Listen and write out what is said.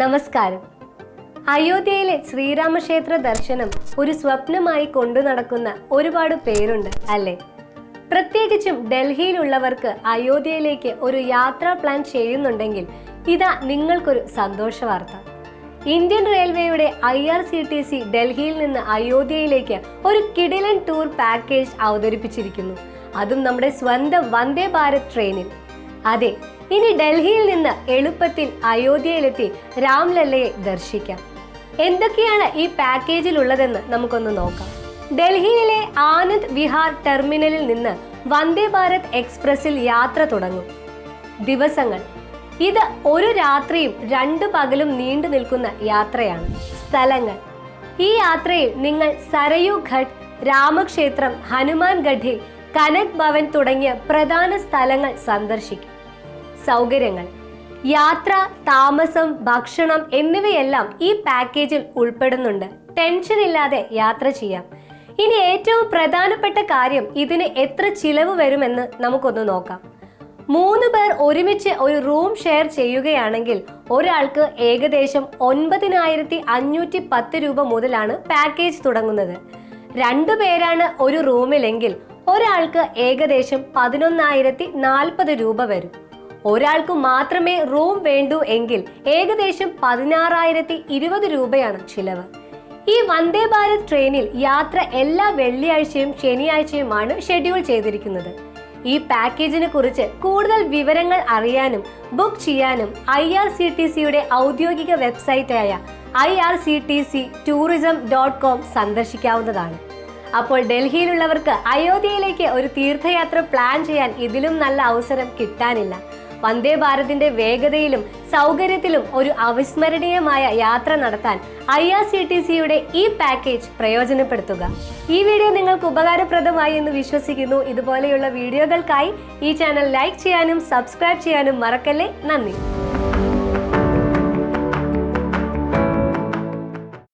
നമസ്കാരം. അയോധ്യയിലെ ശ്രീരാമക്ഷേത്ര ദർശനം ഒരു സ്വപ്നമായി കൊണ്ടു നടക്കുന്ന ഒരുപാട് പേരുണ്ട് അല്ലേ? പ്രത്യേകിച്ചും ഡൽഹിയിലുള്ളവർക്ക് അയോധ്യയിലേക്ക് ഒരു യാത്രാ പ്ലാൻ ചെയ്യുന്നുണ്ടെങ്കിൽ ഇതാ നിങ്ങൾക്കൊരു സന്തോഷ വാർത്ത ഇന്ത്യൻ റെയിൽവേയുടെ I R C T C ഡൽഹിയിൽ നിന്ന് അയോധ്യയിലേക്ക് ഒരു കിടിലൻ ടൂർ പാക്കേജ് അവതരിപ്പിച്ചിരിക്കുന്നു. അതും നമ്മുടെ സ്വന്തം വന്ദേ ഭാരത് ട്രെയിനിൽ. അതെ ഇനി ഡൽഹിയിൽ നിന്ന് എളുപ്പത്തിൽ അയോധ്യയിലെത്തി രാംലല്ലയെ ദർശിക്കാം. എന്തൊക്കെയാണ് ഈ പാക്കേജിൽ ഉള്ളതെന്ന് നമുക്കൊന്ന് നോക്കാം. ഡൽഹിയിലെ ആനന്ദ് വിഹാർ ടെർമിനലിൽ നിന്ന് വന്ദേ ഭാരത് എക്സ്പ്രസിൽ യാത്ര തുടങ്ങും. ദിവസങ്ങൾ. ഇത് ഒരു രാത്രിയും രണ്ട് പകലും നീണ്ടു നിൽക്കുന്ന യാത്രയാണ്. സ്ഥലങ്ങൾ. ഈ യാത്രയിൽ നിങ്ങൾ സരയു ഘട്ട് രാമക്ഷേത്രം ഹനുമാൻ ഗഡി കനക് ഭവൻ തുടങ്ങിയ പ്രധാന സ്ഥലങ്ങൾ സന്ദർശിക്കും. സൗകര്യങ്ങൾ. യാത്ര താമസം ഭക്ഷണം എന്നിവയെല്ലാം ഈ പാക്കേജിൽ ഉൾപ്പെടുന്നുണ്ട്. ടെൻഷൻ ഇല്ലാതെ യാത്ര ചെയ്യാം. ഇനി ഏറ്റവും പ്രധാനപ്പെട്ട കാര്യം ഇതിന് എത്ര ചിലവ് വരുമെന്ന് നമുക്കൊന്ന് നോക്കാം. മൂന്ന് പേർ ഒരുമിച്ച് ഒരു റൂം ഷെയർ ചെയ്യുകയാണെങ്കിൽ ഒരാൾക്ക് ഏകദേശം ഒൻപതിനായിരത്തി അഞ്ഞൂറ്റി പത്ത് രൂപ മുതലാണ് പാക്കേജ് തുടങ്ങുന്നത്. രണ്ടു പേരാണ് ഒരു റൂമിലെങ്കിൽ ഒരാൾക്ക് ഏകദേശം പതിനൊന്നായിരത്തി നാൽപ്പത് രൂപ വരും. ഒരാൾക്ക് മാത്രമേ റൂം വേണ്ടൂ എങ്കിൽ ഏകദേശം പതിനാറായിരത്തി ഇരുപത് രൂപയാണ് ചിലവ്. ഈ വന്ദേ ഭാരത് ട്രെയിനിൽ യാത്ര എല്ലാ വെള്ളിയാഴ്ചയും ശനിയാഴ്ചയുമാണ് ഷെഡ്യൂൾ ചെയ്തിരിക്കുന്നത്. ഈ പാക്കേജിനെ കുറിച്ച് കൂടുതൽ വിവരങ്ങൾ അറിയാനും ബുക്ക് ചെയ്യാനും ഐ ആർ സി ടി സിയുടെ ഔദ്യോഗിക വെബ്സൈറ്റായ I R C T C tourism dot com സന്ദർശിക്കാവുന്നതാണ്. അപ്പോൾ ഡൽഹിയിലുള്ളവർക്ക് അയോധ്യയിലേക്ക് ഒരു തീർത്ഥയാത്ര പ്ലാൻ ചെയ്യാൻ ഇതിലും നല്ല അവസരം കിട്ടാനില്ല. വന്ദേ ഭാരതിന്റെ വേഗതയിലും സൗകര്യത്തിലും ഒരു അവിസ്മരണീയമായ യാത്ര നടത്താൻ ഐ ആർ സി ടി സിയുടെ ഈ പാക്കേജ് പ്രയോജനപ്പെടുത്തുക. ഈ വീഡിയോ നിങ്ങൾക്ക് ഉപകാരപ്രദമായി എന്ന് വിശ്വസിക്കുന്നു. ഇതുപോലെയുള്ള വീഡിയോകൾക്കായി ഈ ചാനൽ ലൈക്ക് ചെയ്യാനും സബ്സ്ക്രൈബ് ചെയ്യാനും മറക്കല്ലേ. നന്ദി.